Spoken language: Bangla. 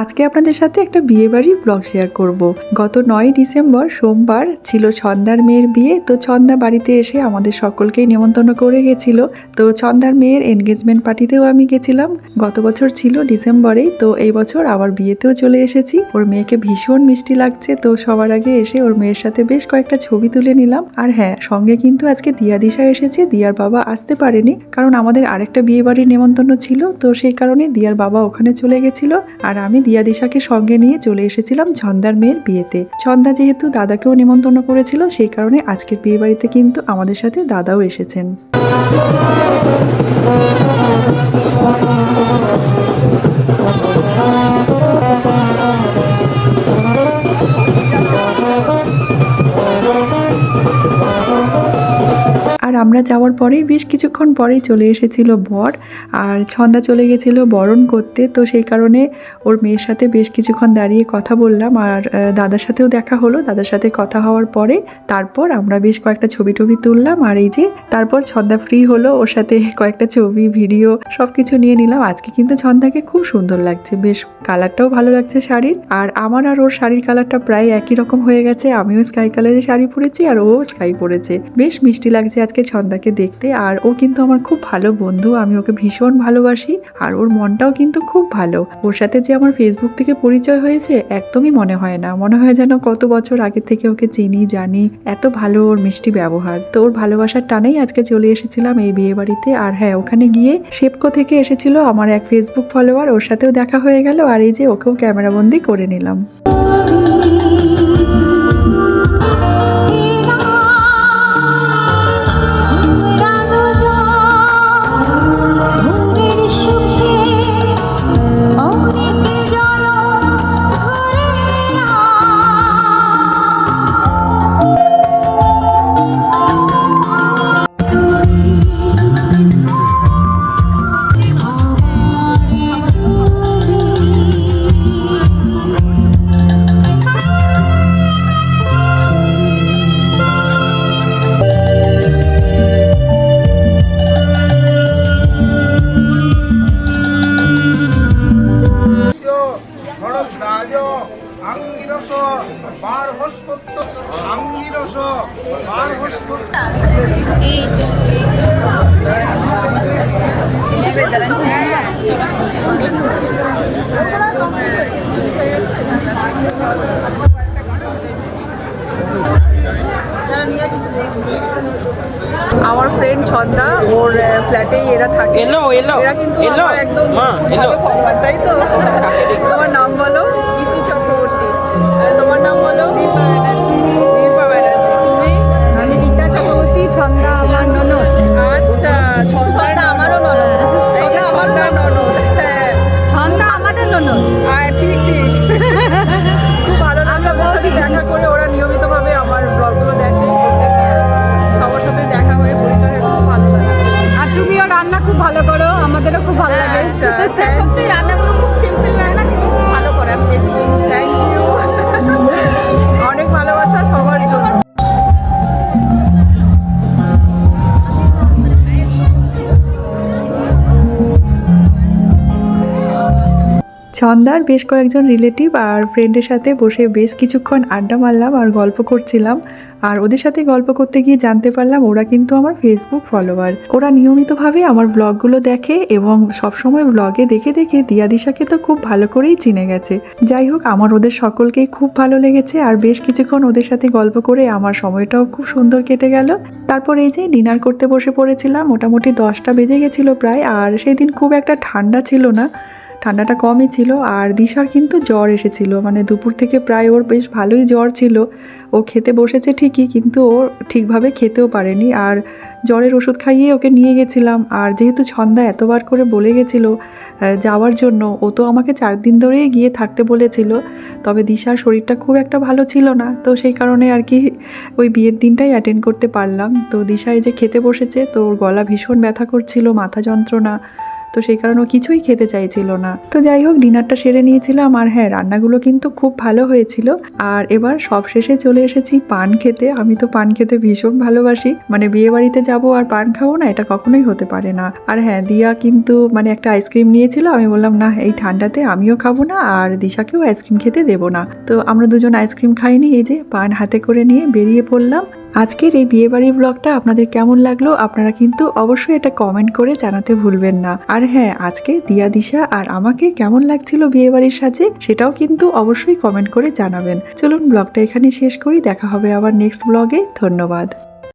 আজকে আপনাদের সাথে একটা বিয়ে বাড়ির ব্লগ শেয়ার করব। গত নয় ডিসেম্বর সোমবার ছিল ছন্দার মেয়ের বিয়ে, তো ছন্দা বাড়িতে এসে আমাদের সকলকেই নেমন্তন্ন করে গেছিল। তো ছন্দার মেয়ের এনগেজমেন্ট পার্টিতেও আমি গেছিলাম। গত বছর ছিল ডিসেম্বরেই, তো এই বছর আবার বিয়েতেও চলে এসেছি। ওর মেয়েকে ভীষণ মিষ্টি লাগছে, তো সবার আগে এসে ওর মেয়ের সাথে বেশ কয়েকটা ছবি তুলে নিলাম। আর হ্যাঁ সঙ্গে কিন্তু আজকে দিয়া দিশা এসেছে, দিয়ার বাবা আসতে পারেনি। কারণ আমাদের আরেকটা বিয়ে বাড়ির নেমন্তন্ন ছিল, তো সেই কারণে দিয়ার বাবা ওখানে চলে গেছিল। আর আমি দিয়া দিশাকে সঙ্গে নিয়ে চলে এসেছিলাম ছন্দার মেয়ের বিয়েতে। ছন্দা যেহেতু দাদাকেও নিমন্ত্রণ করেছিল, সেই কারণে আজকের বিয়ে বাড়িতে কিন্তু আমাদের সাথে দাদাও এসেছেন। আমরা যাওয়ার পরেই বেশ কিছুক্ষণ পরেই চলে এসেছিল বর আর ছন্দা চলে গেছিল বরণ করতে। তো সেই কারণে ওর মেয়ের সাথে বেশ কিছুক্ষণ দাঁড়িয়ে কথা বললাম আর দাদার সাথেও দেখা হলো। দাদার সাথে কথা হওয়ার পরে তারপর আমরা বেশ কয়েকটা ছবি টবি তুললাম আর এই যে তারপর ছন্দা ফ্রি হলো। ওর সাথে কয়েকটা ছবি ভিডিও সব কিছু নিয়ে নিলাম। আজকে কিন্তু ছন্দাকে খুব সুন্দর লাগছে। বেশ কালারটাও ভালো লাগছে শাড়ির। আর আমার আর ওর শাড়ির কালারটা প্রায় একই রকম হয়ে গেছে। আমিও স্কাই কালারের শাড়ি পরেছি আর ও স্কাই পরেছে। বেশ মিষ্টি লাগছে আজকে ছন্দাকে দেখতে আর ও কিন্তু আমার খুব ভালো বন্ধু। আমি ওকে ভীষণ ভালোবাসি আর ওর মনটাও কিন্তু খুব ভালো। ওর সাথে যে আমার ফেসবুক থেকে পরিচয় হয়েছে একদমই মনে হয় না। মনে হয় যেন কত বছর আগে থেকে ওকে চিনি, জানি, এত ভালো ওর মিষ্টি ব্যবহার। তো ওর ভালোবাসার টানেই আজকে চলে এসেছিলাম এই বিয়ে বাড়িতে আর হ্যাঁ ওখানে গিয়ে শেপকো থেকে এসেছিল আমার এক ফেসবুক ফলোয়ার ওর সাথেও দেখা হয়ে গেল আর এই যে ওকেও ক্যামেরাবন্দি করে নিলাম। শরৎরাজ আঙ্গিরস বারহস্পত্য আঙ্গিরস বারহস্পত্য আমার ফ্রেন্ড ছন্দা ওর ফ্ল্যাটেই এরা থাকে। এলো এলো এরা কিন্তু এলো। আমার একদম মা এলো। তাই তো? তোমার নাম বলো। ছন্দার বেশ কয়েকজন রিলেটিভ আর ফ্রেন্ডের সাথে বসে বেশ কিছুক্ষণ আড্ডা মারলাম আর গল্প করছিলাম। আর ওদের সাথে গল্প করতে গিয়ে জানতে পারলাম ওরা কিন্তু আমার ফেসবুক ফলোয়ার ওরা নিয়মিতভাবে আমার ব্লগগুলো দেখে এবং সবসময় ব্লগে দেখে দেখে দিয়া দিশাকে তো খুব ভালো করেই চিনে গেছে। যাই হোক, আমার ওদের সকলকেই খুব ভালো লেগেছে আর বেশ কিছুক্ষণ ওদের সাথে গল্প করে আমার সময়টাও খুব সুন্দর কেটে গেল। তারপর এই যে ডিনার করতে বসে পড়েছিলাম, মোটামুটি দশটা বেজে গেছিল প্রায়। আর সেই দিন খুব একটা ঠান্ডা ছিল না। ঠান্ডাটা কমই ছিল আর দিশার কিন্তু জ্বর এসেছিল। মানে দুপুর থেকে প্রায় ওর বেশ ভালোই জ্বর ছিল। ও খেতে বসেছে ঠিকই, কিন্তু ও ঠিকভাবে খেতেও পারেনি। আর জ্বরের ওষুধ খাইয়ে ওকে নিয়ে গেছিলাম। আর যেহেতু ছন্দা এতবার করে বলে গেছিল যাওয়ার জন্য, ও তো আমাকে চার দিন ধরেই গিয়ে থাকতে বলেছিল। তবে দিশার শরীরটা খুব একটা ভালো ছিল না। তো সেই কারণে আর কি ওই বিয়ের দিনটাই অ্যাটেন্ড করতে পারলাম। তো দিশা এই যে খেতে বসেছে, তো ওর গলা ভীষণ ব্যথা করছিল, মাথা যন্ত্রণা। তো সেই কারণে কিছুই খেতে চাইছিল না। তো যাই হোক, ডিনারটা সেরে নিয়েছিলাম আর হ্যাঁ রান্নাগুলো কিন্তু খুব ভালো হয়েছিল। আর এবার সব শেষে চলে এসেছি পান খেতে। আমি তো পান খেতে ভীষণ ভালোবাসি। মানে বিয়ে বাড়িতে যাব আর পান খাব না, এটা কখনোই হতে পারে না। আর হ্যাঁ দিয়া কিন্তু মানে একটা আইসক্রিম নিয়েছিল। আমি বললাম, না, এই ঠান্ডাতে আমিও খাব না আর দিশাকেও আইসক্রিম খেতে দেবো না। তো আমরা দুজন আইসক্রিম খাইনি, এই যে পান হাতে করে নিয়ে বেরিয়ে পড়লাম। আজকের এই বিয়েবাড়ির ব্লগটা আপনাদের কেমন লাগল আপনারা কিন্তু অবশ্যই এটা কমেন্ট করে জানাতে ভুলবেন না। আর হ্যাঁ আজকে দিয়া দিশা আর আমাকে কেমন লাগছিল বিয়েবাড়ির সাজে সেটাও কিন্তু অবশ্যই কমেন্ট করে জানাবেন। চলুন ব্লগটা এখানে শেষ করি, দেখা হবে আবার নেক্সট ব্লগে ধন্যবাদ।